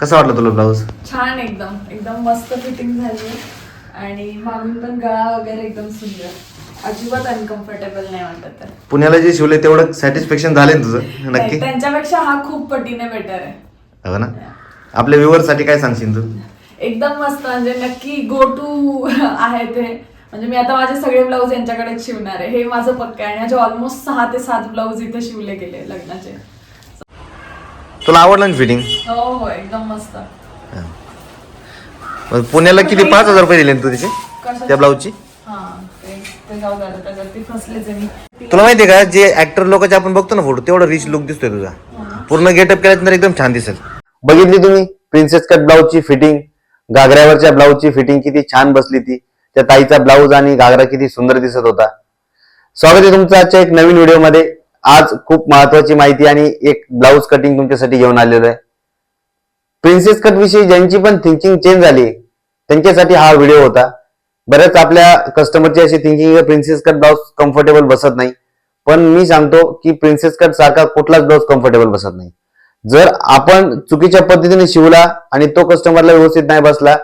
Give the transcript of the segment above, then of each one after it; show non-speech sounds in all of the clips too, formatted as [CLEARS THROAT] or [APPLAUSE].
कसा वाटला तुला ब्लाऊज छान एकदम. एकदम मस्त फिटिंग झाली. आणि मागून पण गळा वगैरे एकदम सुंदर. अजिबात अनकम्फर्टेबल नाही वाटत आहे. पुण्याला जे शिवले तेवढं सॅटिस्फॅक्शन झाले ना तुझं? नाही, नक्की? त्यांच्यापेक्षा हा खूप पटीने बेटर आहे. हो ना? आपल्या व्ह्युअरसाठी काय सांगशील तू? एकदम मस्त. म्हणजे नक्की गो टू [LAUGHS] आहे ते. म्हणजे मी आता माझे सगळे ब्लाऊज यांच्याकडेच शिवणार आहे. हे माझं पक्क आहे. आणि माझे ऑलमोस्ट सहा ते सात ब्लाऊज इथे शिवले गेले लग्नाचे. तुला आवडलं ना फिटिंग हो हो एकदम मस्त. पुण्याला किती? पाच हजार रुपये दिले ना तू तिचे? कशाचे? त्या ब्लाऊजची? हा ते ते जाऊ द्या त्याच्यावरती फसलेच आहे मी. तुला माहितीये का जे ऍक्टर लोकांचे आपण बघतो ना फोटो तेवढा रिच लुक दिसतोय तुझा. पूर्ण गेटअप केल्यानंतर एकदम छान दिसेल. बघितली तुम्ही? प्रिन्सेस कट ब्लाऊजची फिटिंग घागऱ्यावरच्या ब्लाऊजची फिटिंग किती छान बसली ती. त्या ताईचा ब्लाऊज आणि घागरा किती सुंदर दिसत होता. स्वागत आहे तुमचं आजच्या एक नवीन व्हिडिओमध्ये आज खूप महत्वाची माहिती आणि एक ब्लाऊज कटिंग तुमच्यासाठी घेऊन आलेलो आहे. प्रिन्सेस कट विषयी ज्यांची पण थिंकिंग चेंज झाली त्यांच्यासाठी हा व्हिडिओ होता. बऱ्याच आपल्या कस्टमरची अशी thinking princess cut blouse comfortable बसत नाही. पण मी सांगतो की प्रिन्सेस कट सारखा कुठलाच ब्लाऊज कम्फर्टेबल बसत नाही. जर आपण चुकीच्या पद्धतीने शिवला आणि तो कस्टमरला व्यवस्थित नाही बसला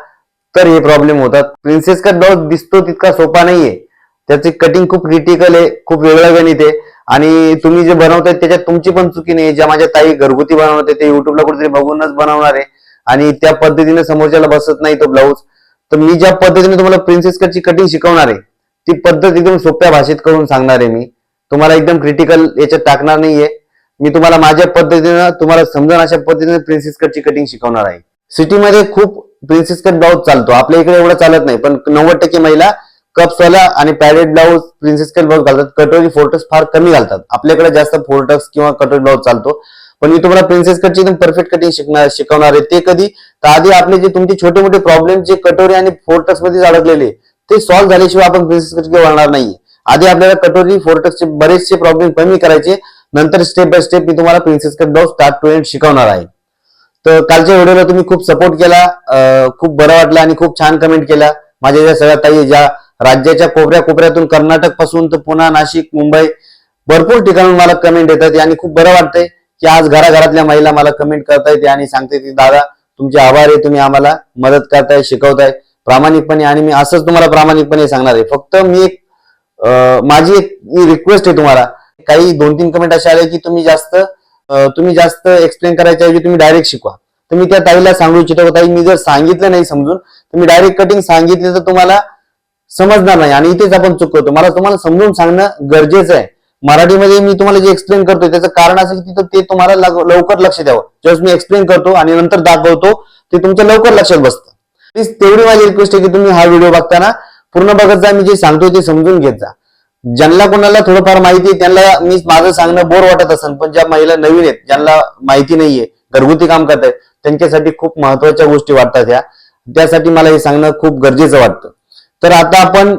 तर हे प्रॉब्लेम होतात. प्रिन्सेस कट ब्लाऊज दिसतो तितका सोपा नाहीये. त्याची कटिंग खूप क्रिटिकल आहे खूप वेगळं गणित आहे. आणि तुम्ही जे बनवताय त्याच्यात तुमची पण चुकी नाही. ज्या माझ्या ताई घरगुती बनवते ते युट्यूबला कुठेतरी बघूनच बनवणार आहे. आणि त्या पद्धतीने समोरच्याला बसत नाही तो ब्लाऊज तर मी ज्या पद्धतीने तुम्हाला प्रिन्सेस कटची कटिंग शिकवणार आहे ती पद्धत एकदम सोप्या भाषेत करून सांगणार आहे मी. तुम्हाला एकदम क्रिटिकल याच्यात टाकणार नाहीये. मी तुम्हाला माझ्या पद्धतीनं तुम्हाला समजून अशा पद्धतीने प्रिन्सेस कटची कटिंग शिकवणार आहे. सिटीमध्ये खूप प्रिन्सेस कट ब्लाऊज चालतो. आपल्या इकडे एवढं चालत नाही पण नव्वद टक्के महिला कप्सवाला आणि padded blouse princess cut blouse घालतात. कटोरी फोर्टक्स फार कमी घालतात. आपल्याकडे जास्त फोर्टक्स किंवा कटोरी ब्लाऊज चालतो. पण मी तुम्हाला प्रिन्सेस कटची एकदम परफेक्ट कटिंग शिकणार शिकवणार आहे. ते कधी? तर आधी आपले जे तुमचे छोटे मोठे प्रॉब्लेम जे कटोरी आणि फोर्टक्समध्ये अडकलेले ते सॉल्व्ह झाल्याशिवाय आपण प्रिन्सेस कटची वळणार नाही. आधी आपल्याला कटोरी फोर्टक्सचे बरेचसे प्रॉब्लेम कमी करायचे. नंतर स्टेप बाय स्टेप मी तुम्हाला princess cut blouse start to end शिकवणार आहे. तर कालच्या व्हिडिओला तुम्ही खूप सपोर्ट केला. खूप बरं वाटलं आणि खूप छान कमेंट केला. माझ्या ज्या सगळ्या ताई ज्या राज्याच्या कोपऱ्या कोपऱ्यातून कर्नाटकपासून तर पुन्हा नाशिक मुंबई भरपूर ठिकाणून मला कमेंट येतात आणि खूप बरं वाटतंय की आज घराघरातल्या महिला मला कमेंट करतायत. आणि सांगते की दादा तुमचे आभार आहे. तुम्ही आम्हाला मदत करताय शिकवताय. प्रामाणिकपणे आणि मी असंच तुम्हाला प्रामाणिकपणे सांगणार आहे. फक्त मी एक माझी एक रिक्वेस्ट आहे तुम्हाला. काही दोन तीन कमेंट असे आले की तुम्ही जास्त तुम्ही जास्त एक्सप्लेन करायच्या ऐवजी तुम्ही डायरेक्ट शिकवा. तर मी त्या ताईला सांगू इच्छितो. ताई मी जर सांगितलं नाही समजून तुम्ही डायरेक्ट कटिंग सांगितली तर तुम्हाला समजणार नाही. आणि इथेच आपण चुकवतो मला तुम्हाला समजून सांगणं गरजेचं आहे. मराठीमध्ये मी तुम्हाला जे एक्सप्लेन करतोय त्याचं कारण असेल की तिथं ते तुम्हाला लवकर लक्ष द्यावं. जेव्हा मी एक्सप्लेन करतो आणि नंतर दाखवतो ते तुमच्या लवकर लक्षात बसतं. प्लीज तेवढी माझी रिक्वेस्ट आहे की तुम्ही हा व्हिडिओ बघताना पूर्ण बघत जा मी जे सांगतोय ते समजून घेत जा. ज्यांना कोणाला थोडंफार माहिती आहे त्यांना मी माझं सांगणं बोर वाटत असेल पण ज्या महिला नवीन आहेत ज्यांना माहिती नाहीये घरगुती काम करत आहेत त्यांच्यासाठी खूप महत्त्वाच्या गोष्टी वाटतात ह्या. त्यासाठी मला हे सांगणं खूप गरजेचं वाटतं. तर आता आपण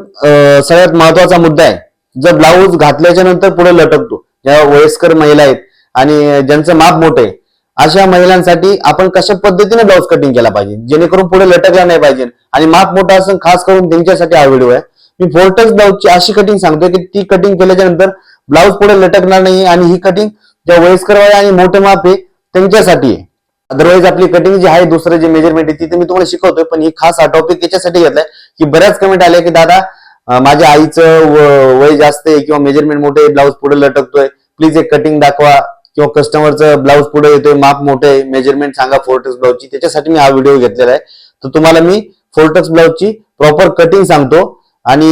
सगळ्यात महत्त्वाचा मुद्दा आहे. जर ब्लाऊज घातल्याच्या नंतर पुढे लटकतो ज्या वयस्कर महिला आहेत आणि ज्यांचं माप मोठं आहे अशा महिलांसाठी आपण कशा पद्धतीने ब्लाऊज कटिंग केला पाहिजे? जेणेकरून पुढे लटकला नाही पाहिजे. आणि माप मोठा असून खास करून त्यांच्यासाठी हा व्हिडिओ आहे. मी फोर्टस ब्लाऊजची अशी कटिंग सांगतोय की ती कटिंग केल्याच्यानंतर ब्लाऊज पुढे लटकणार नाही आणि ही कटिंग ज्या वयस्कर आणि मोठे माप आहे त्यांच्यासाठी आहे. अदरवाईज आपली कटिंग जी आहे दुसरं जे मेजरमेंट आहे तिथे मी तुम्हाला शिकवतोय पण ही खास हा टॉपिक याच्यासाठी घेतलाय की बऱ्याच कमेंट आल्या की दादा माझ्या आईचं व- वय जास्त आहे किंवा मेजरमेंट मोठे ब्लाऊज पुढे लटकतोय. प्लीज एक कटिंग दाखवा किंवा कस्टमरचं ब्लाऊज पुढे येतोय माप मोठे आहे मेजरमेंट सांगा फोर्टक्स ब्लाऊजची त्याच्यासाठी मी हा व्हिडिओ घेतलेला आहे. तर तुम्हाला मी फोर्टक्स ब्लाऊजची प्रॉपर कटिंग सांगतो. आणि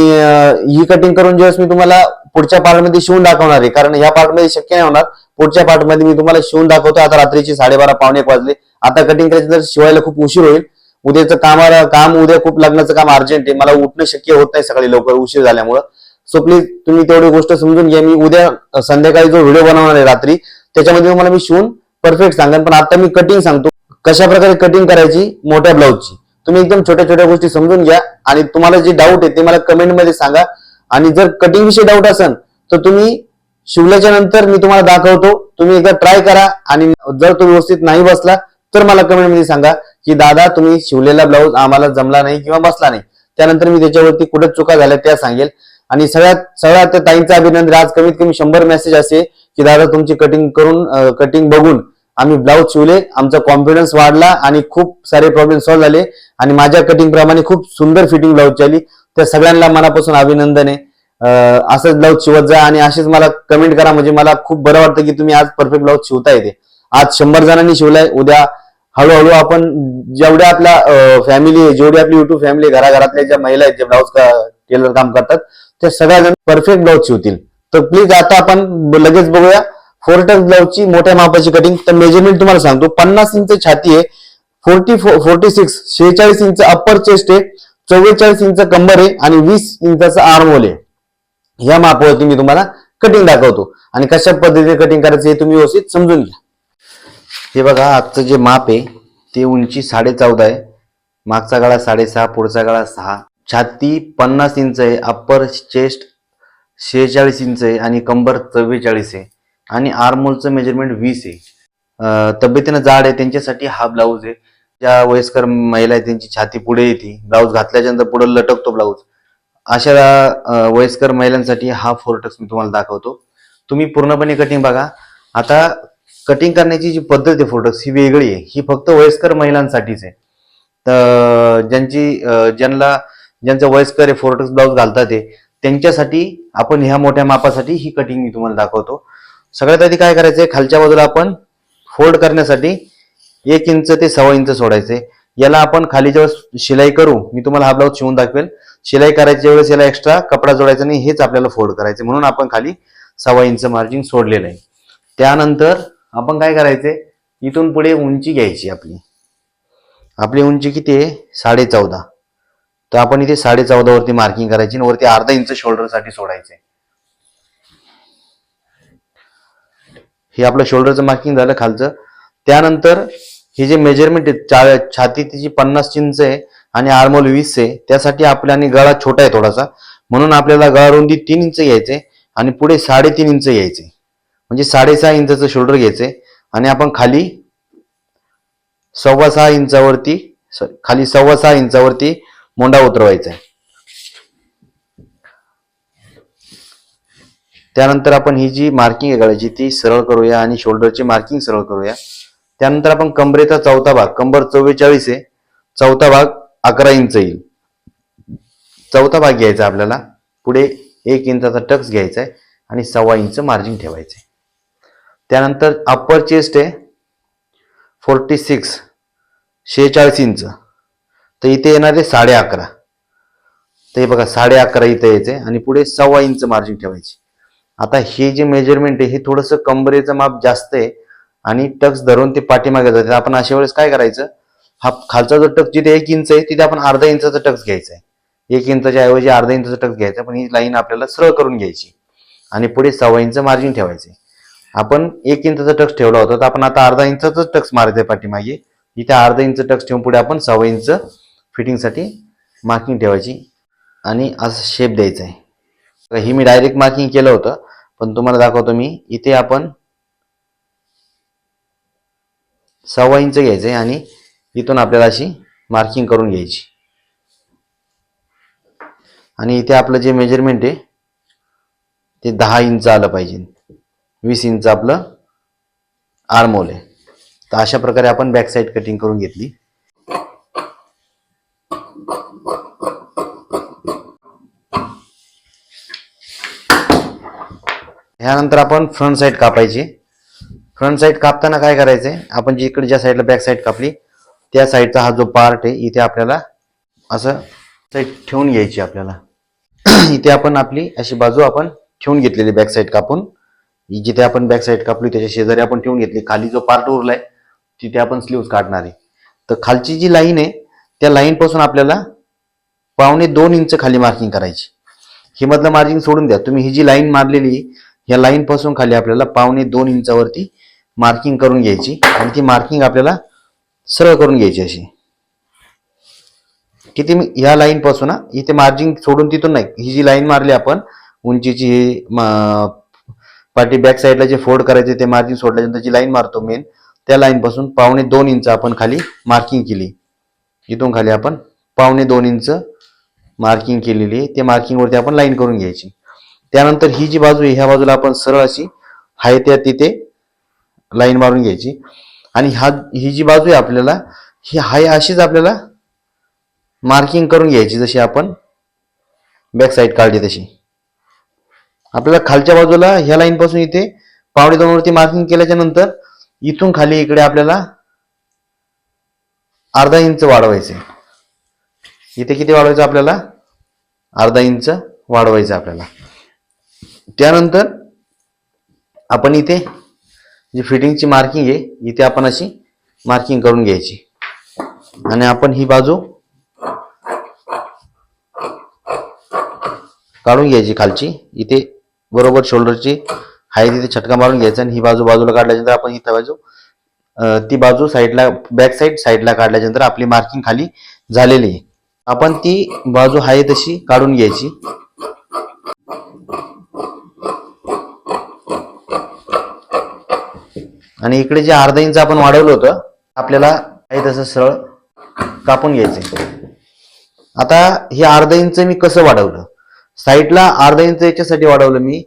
ही कटिंग करून ज्यावेळेस मी तुम्हाला पुढच्या पार्टमध्ये शिवून दाखवणार आहे कारण या पार्टमध्ये शक्य नाही होणार. पुढच्या पार्टमध्ये मी तुम्हाला शिवून दाखवतो. आता रात्रीची साडेबारा पावणे एक वाजले. आता कटिंग करायची तर शिवायला खूप उशीर होईल. उद्याचं कामाला काम उद्या खूप लग्नाचं काम अर्जंट आहे. मला उठणं शक्य होत नाही सकाळी लवकर उशीर झाल्यामुळं. सो प्लीज तुम्ही तेवढी गोष्ट समजून घ्या. मी उद्या संध्याकाळी जो व्हिडिओ बनवणार आहे रात्री त्याच्यामध्ये तुम्हाला मी शिवून परफेक्ट सांगेन. पण आता मी कटिंग सांगतो. कशा प्रकारे कटिंग करायची? मोठ्या ब्लाऊजची तुम्ही एकदम छोट्या छोट्या गोष्टी समजून घ्या. आणि तुम्हाला जे डाऊट आहे ते मला कमेंटमध्ये सांगा. आणि जर कटिंग विषयी डाऊट असेल तर तुम्ही शिवल्याच्या नंतर मी तुम्हाला दाखवतो. तुम्ही एकदा ट्राय करा आणि जर तो व्यवस्थित नाही बसला तर मला कमेंटमध्ये सांगा की दादा तुम्ही शिवलेला ब्लाऊज आम्हाला जमला नाही किंवा बसला नाही. त्यानंतर मी त्याच्यावरती कुठे चुका झाल्या त्या सांगेल. आणि सगळ्यात सगळ्यात त्या ताईंचं अभिनंदन. आज कमीत कमी शंभर मेसेज असे की दादा तुमची कटिंग करून कटिंग बघून आम्ही ब्लाऊज शिवले. आमचा कॉन्फिडन्स वाढला आणि खूप सारे प्रॉब्लेम सॉल्व्ह झाले. आणि माझ्या कटिंग प्रमाणे खूप सुंदर फिटिंग ब्लाऊज झाली त्या सगळ्यांना मनापासून अभिनंदन आहे. असंच ब्लाऊज शिवत जा आणि असेच मला कमेंट करा. म्हणजे मला खूप बरं वाटतं की तुम्ही आज परफेक्ट ब्लाऊज शिवता येते आज शंभर जणांनी शिवलाय. उद्या हळूहळू आपण जेवढ्या आपल्या फॅमिली जेवढी आपली युट्यूब फॅमिली घराघरातल्या ज्या महिला आहेत जे ब्लाऊज टेलर काम करतात त्या सगळ्या जण परफेक्ट ब्लाऊज शिवतील. तर प्लीज आता आपण लगेच बघूया. फोर्टस ब्लाऊजची मोठ्या मापाची कटिंग तर मेजरमेंट तुम्हाला सांगतो. पन्नास इंच छाती आहे. फोर्टी फोर्टी सिक्स शेहेचाळीस इंच अप्पर चेस्ट आहे. चव्वेचाळीस इंच कंबर आहे. आणि वीस इंचाचा आर्मोल आहे. या मापावरती मी तुम्हाला कटिंग दाखवतो. आणि कशा पद्धतीने कटिंग करायचं हे तुम्ही व्यवस्थित समजून घ्या. हे बघा आजचं जे माप आहे ते उंची साडे चौदा आहे. मागचा गळा साडेसहा पुढचा गळा सहा. छाती पन्नास इंच आहे अप्पर चेस्ट शेहेचाळीस इंच आहे आणि कंबर चव्वेचाळीस आहे. आणि आर्मोलचं मेजरमेंट वीस आहे. तब्येतीनं जाड आहे त्यांच्यासाठी हा ब्लाऊज आहे. ज्या वयस्कर महिला आहे त्यांची छाती पुढे येते. ब्लाऊज घातल्याच्यानंतर पुढे लटकतो ब्लाऊज अशा वयस्कर महिलांसाठी हा फोरटक्स मी तुम्हाला दाखवतो. तुम्ही पूर्णपणे कटिंग बघा. आता कटिंग करण्याची जी पद्धत आहे फोरटक्स ही वेगळी आहे. ही फक्त वयस्कर महिलांसाठीच आहे. तर ज्यांची ज्यांना ज्यांचं वयस्कर आहे फोरटक्स ब्लाऊज घालतात ते त्यांच्यासाठी आपण ह्या मोठ्या मापासाठी ही कटिंग मी तुम्हाला दाखवतो. सगळ्यात आधी काय करायचंय? खालच्या बाजूला आपण फोल्ड करण्यासाठी एक इंच ते सव्वा इंच सोडायचे. याला आपण खाली जेव्हा शिलाई करू मी तुम्हाला हा ब्लाऊज शिवून दाखवेल. शिलाई करायच्या वेळेस याला एक्स्ट्रा कपडा जोडायचा नाही हेच आपल्याला फोल्ड करायचे. म्हणून आपण खाली सव्वा इंच मार्जिन सोडलेलं आहे. त्यानंतर आपण काय करायचे इथून पुढे उंची घ्यायची आपली. आपली उंची किती आहे? साडे चौदा तर आपण इथे साडे चौदा वरती मार्किंग करायची आणि वरती अर्धा इंच शोल्डरसाठी सोडायचे. हे आपलं शोल्डरचं मार्किंग झालं खालचं. त्यानंतर ही जे मेजरमेंट आहे चा- छाती तिची पन्नास इंच आहे आणि आर्मोल वीस आहे त्यासाठी आपल्या आणि गळा छोटा आहे थोडासा. म्हणून आपल्याला गळा रुंदी तीन इंच घ्यायचे आणि पुढे साडेतीन इंच घ्यायचे. म्हणजे साडेसहा इंचाचं शोल्डर घ्यायचे आणि आपण खाली सव्वा सहा इंचावरती स- खाली सव्वा सहा इंचावरती मोंडा उतरवायचा आहे. त्यानंतर आपण ही जी मार्किंग आहे गळ्याची ती सरळ करूया आणि शोल्डरची मार्किंग सरळ करूया. त्यानंतर आपण कंबरेचा चौथा भाग कंबर चव्वेचाळीस आहे. चौथा भाग अकरा इंच येईल. चौथा भाग घ्यायचा आपल्याला. पुढे एक इंचाचा टक्स घ्यायचा आहे आणि सव्वा इंच मार्जिन ठेवायचं आहे. त्यानंतर अप्पर चेस्ट आहे. फोर्टी सिक्स शेहेचाळीस इंच. तर इथे येणार आहे साडे अकरा. तर हे बघा साडे अकरा इथं यायचं आहे आणि पुढे सव्वा इंच मार्जिन ठेवायची. आता हे जे मेजरमेंट आहे हे थोडंसं कंबरेचं माप जास्त आहे. आणि टक्स धरून ते पाठीमागे जाते आपण अशा वेळेस काय करायचं? हा खालचा जो टक्स जिथे एक इंच आहे तिथे आपण अर्धा इंचाचा टक्स घ्यायचा आहे. एक इंचाच्या ऐवजी अर्धा इंचाचा टक्स घ्यायचा पण ही लाईन आपल्याला सरळ करून घ्यायची आणि पुढे सव्वा इंच मार्जिन ठेवायचे आपण एक इंचाचा टक्स ठेवला होता तर आपण आता अर्धा इंचाचाच टक्स मारायचा पाठीमागे. इथे अर्धा इंच टक्स ठेवून पुढे आपण सव्वा इंच फिटिंगसाठी मार्किंग ठेवायची. आणि असं शेप द्यायचा आहे. तर ही मी डायरेक्ट मार्किंग केलं होतं पण तुम्हाला दाखवतो मी. इथे आपण सव्वा इंच घ्यायचं आहे आणि इथून आपल्याला अशी मार्किंग करून घ्यायची. आणि इथे आपलं जे मेजरमेंट आहे ते दहा इंच आलं पाहिजे. वीस इंच आपलं आर्मोल आहे. तर अशा प्रकारे आपण बॅक साईड कटिंग करून घेतली. ह्यानंतर आपण फ्रंट साईड कापायची. फ्रंट साईड कापताना काय करायचंय? आपण जी इकडे ज्या साईडला बॅक साईड कापली त्या साईडचा हा जो पार्ट आहे इथे आपल्याला असं साईड ठेवून घ्यायची आपल्याला. [CLEARS THROAT] इथे आपण आपली अशी बाजू आपण ठेवून घेतलेली बॅक साईड कापून. जिथे आपण बॅक साईड कापली त्याच्या शेजारी आपण ठेवून घेतली. खाली जो पार्ट उरलाय तिथे आपण स्लीव्ह काढणार आहे. तर खालची जी लाईन आहे त्या लाईन पासून आपल्याला पावणे दोन इंच खाली मार्किंग करायची. ही मधलं मार्जिन सोडून द्या. तुम्ही ही जी लाईन मारलेली या लाईन पासून खाली आपल्याला पावणे दोन इंचावरती मार्किंग करून घ्यायची आणि ती मार्किंग आपल्याला सरळ करून घ्यायची अशी. किती मी ह्या लाईनपासून इथे मार्जिन सोडून तिथून नाही. ही जी लाईन मारली आपण उंचीची ही पाठी बॅक साईडला जे फोल्ड करायचे ते मार्जिन सोडल्यानंतर जी लाईन मारतो मेन त्या लाईनपासून पावणे दोन इंच आपण खाली मार्किंग केली. इथून खाली आपण पावणे दोन इंच मार्किंग केलेली आहे. ते मार्किंगवरती आपण लाईन करून घ्यायची. त्यानंतर ही जी बाजू आहे ह्या बाजूला आपण सरळ अशी हाय त्या तिथे लाईन मारून घ्यायची. आणि हा ही जी बाजू आहे आपल्याला ही हाय अशीच आपल्याला मार्किंग करून घ्यायची जशी आपण बॅक साईड काढली तशी. आपल्याला खालच्या बाजूला ह्या लाईन पासून इथे पावडे दोनवरती मार्किंग केल्याच्यानंतर इथून खाली इकडे आपल्याला अर्धा इंच वाढवायचे इथे किती वाढवायचं आपल्याला? अर्धा इंच वाढवायचं आपल्याला. त्यानंतर आपण इथे जी फिटिंगची मार्किंग आहे इथे आपण अशी मार्किंग करून घ्यायची. आणि आपण ही बाजू काढून घ्यायची खालची. इथे बरोबर शोल्डरची हाय तिथे छटका मारून घ्यायचा आणि ही बाजू बाजूला काढल्यानंतर आपण इथं बाजू ती बाजू साईडला बॅक साईड साईडला काढल्यानंतर आपली मार्किंग खाली झालेली आहे. आपण ती बाजू आहे तशी काढून घ्यायची. आणि इकडे जे अर्धा इंच आपण वाढवलं होतं आपल्याला काही तसं सरळ कापून घ्यायचंय आता हे अर्धा इंच मी कसं वाढवलं? साईडला अर्धा इंच याच्यासाठी वाढवलं मी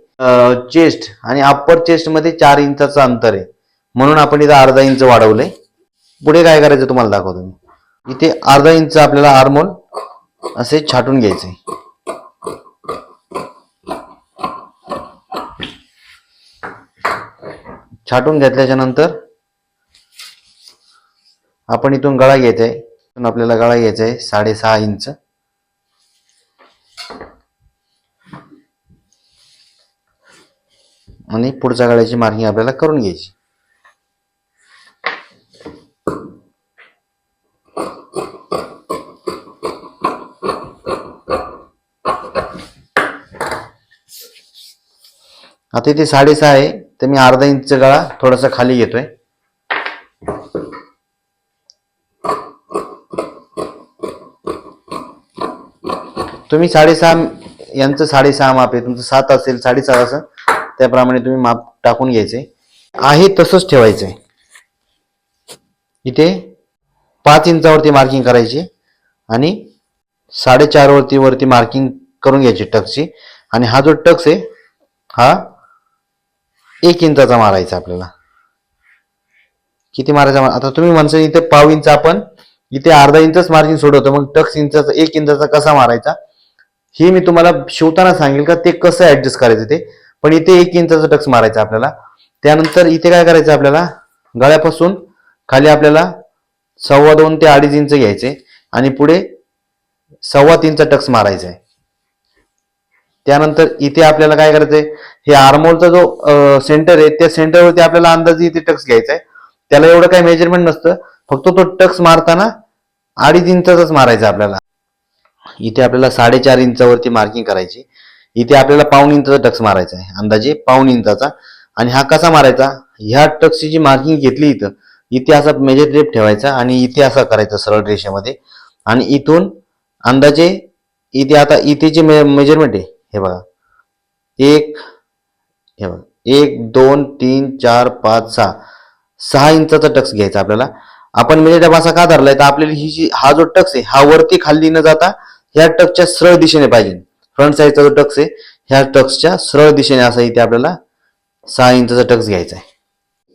चेस्ट आणि अप्पर चेस्टमध्ये चार इंचाचं अंतर आहे. म्हणून आपण इथं अर्धा इंच वाढवलंय. पुढे काय करायचं तुम्हाला दाखवतो मी. इथे अर्धा इंच आपल्याला हार्मोन असे छाटून घ्यायचे छाटून घेतल्याच्या नंतर आपण इथून गळा घ्यायचा आहे इथून आपल्याला गळा घ्यायचा आहे साडेसहा इंच. आणि पुढच्या गळ्याची मार्किंग आपल्याला करून घ्यायची. आता इथे साडेसहा आहे. तर मी अर्धा इंच गळा थोडासा खाली घेतोय. तुम्ही साडेसहा यांचं साडेसहा माप आहे. तुमचं सात असेल साडेसात असेल त्याप्रमाणे तुम्ही माप टाकून घ्यायचे. आहे तसंच ठेवायचंय इथे पाच इंचावरती मार्किंग करायची आणि साडेचार वरती वरती मार्किंग करून घ्यायची टक्सची. आणि हा जो टक्स आहे हा एक इंचाचा मारायचा आपल्याला. किती मारायचा आता तुम्ही म्हणसा इथे पाव इंच आपण इथे अर्धा इंचच मार्जिन सोडवतो मग टक्स इंचाचा एक इंचाचा कसा मारायचा? हे मी तुम्हाला शिवताना सांगेल का ते कसं ऍडजस्ट करायचं ते. पण इथे एक इंचाचा टक्स मारायचा आपल्याला. त्यानंतर इथे काय करायचं आपल्याला? गळ्यापासून खाली आपल्याला सव्वा दोन ते अडीच इंच घ्यायचे. आणि पुढे सव्वा तीनचा टक्स मारायचा आहे. त्यानंतर इथे आपल्याला काय करायचंय? हे आर्मोलचा जो सेंटर आहे त्या सेंटरवरती आपल्याला अंदाजे इथे टक्स घ्यायचा आहे त्याला एवढं काही मेजरमेंट नसतं. फक्त तो टक्स मारताना अडीच इंचाचाच मारायचा आपल्याला. इथे आपल्याला साडेचार इंचावरती मार्किंग करायची. इथे आपल्याला पाऊन इंचाचा टक्स मारायचा आहे. अंदाजे पाऊन इंचाचा. आणि हा कसा मारायचा? ह्या टक्सची जी मार्किंग घेतली इथं इथे असा मेजर टेप ठेवायचा आणि इथे असा करायचा सरळ रेषेमध्ये. आणि इथून अंदाजे इथे आता इथे जे मेजरमेंट आहे हे बघा. एक हे बघा. एक दोन तीन चार पाच सहा. सहा इंचाचा टक्स घ्यायचा आपल्याला. आपण मेजर टेप असा का धरलाय? तर आपल्याला ही जी हा जो टक्स आहे हा वरती खाली न जाता ह्या टक्सच्या सरळ दिशेने पाहिजे. फ्रंट साईडचा जो टक्स आहे ह्या टक्सच्या सरळ दिशेने असा इथे आपल्याला सहा इंचाचा टक्स घ्यायचा आहे.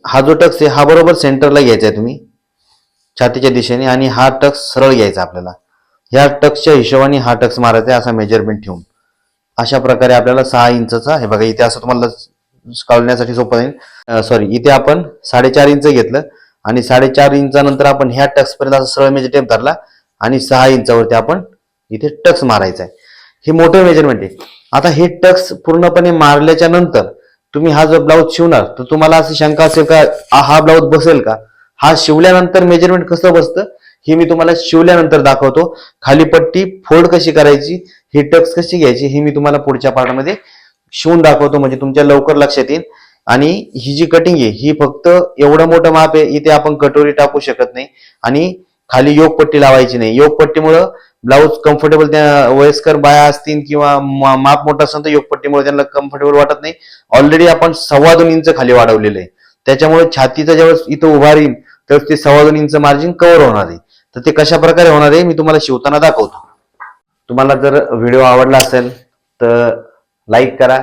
हा जो टक्स आहे हा बरोबर सेंटरला घ्यायचा आहे तुम्ही. छातीच्या दिशेने आणि हा टक्स सरळ घ्यायचा आपल्याला. ह्या टक्सच्या हिशोबाने हा टक्स मारायचा आहे असा मेजरमेंट ठेवून. अशा प्रकारे आपल्याला सहा इंचचा हे बघा इथे असं तुम्हाला कळण्यासाठी सोपं जाईल. सॉरी इथे आपण साडेचार इंच घेतलं आणि साडेचार इंचानंतर आपण ह्या टक्स पर्यंत असं सरळ मेजर टेप धरला आणि सहा इंचावरती आपण इथे टक्स मारायचा आहे. हे मोठं मेजरमेंट आहे. आता हे टक्स पूर्णपणे मारल्याच्या नंतर तुम्ही हा जो ब्लाऊज शिवणार तर तुम्हाला अशी शंका असेल का हा ब्लाऊज बसेल का? हा शिवल्यानंतर मेजरमेंट कसं बसतं? हे मी तुम्हाला शिवल्यानंतर दाखवतो. खाली पट्टी फोल्ड कशी करायची? ही टक्स कशी घ्यायची हे मी तुम्हाला पुढच्या पार्टमध्ये शिवून दाखवतो म्हणजे तुमच्या लवकर लक्षात येईल. आणि ही जी कटिंग आहे ही फक्त एवढं मोठं माप आहे इथे आपण कटोरी टाकू शकत नाही. आणि खाली योग पट्टी लावायची नाही. योग पट्टीमुळं ब्लाऊज कम्फर्टेबल त्या वयस्कर बाया असतील किंवा मा- माप मोठा असेल तर योग पट्टीमुळे त्यांना कम्फर्टेबल वाटत नाही. ऑलरेडी आपण सव्वा दोन इंच खाली वाढवलेलं आहे. त्याच्यामुळे छातीचा ज्यावेळेस इथं उभा राहील तर ते सव्वा दोन इंच मार्जिन कव्हर होणार आहे. तर ते कशा प्रकारे होणार आहे मी तुम्हाला शिवताना दाखवतो. तुम्हाला जर व्हिडिओ आवडला असेल तर लाईक करा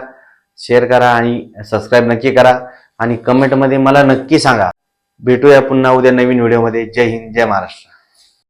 शेअर करा आणि सबस्क्राईब नक्की करा. आणि कमेंटमध्ये मला नक्की सांगा. भेटूया पुन्हा उद्या नवीन व्हिडिओमध्ये जय हिंद जय महाराष्ट्र.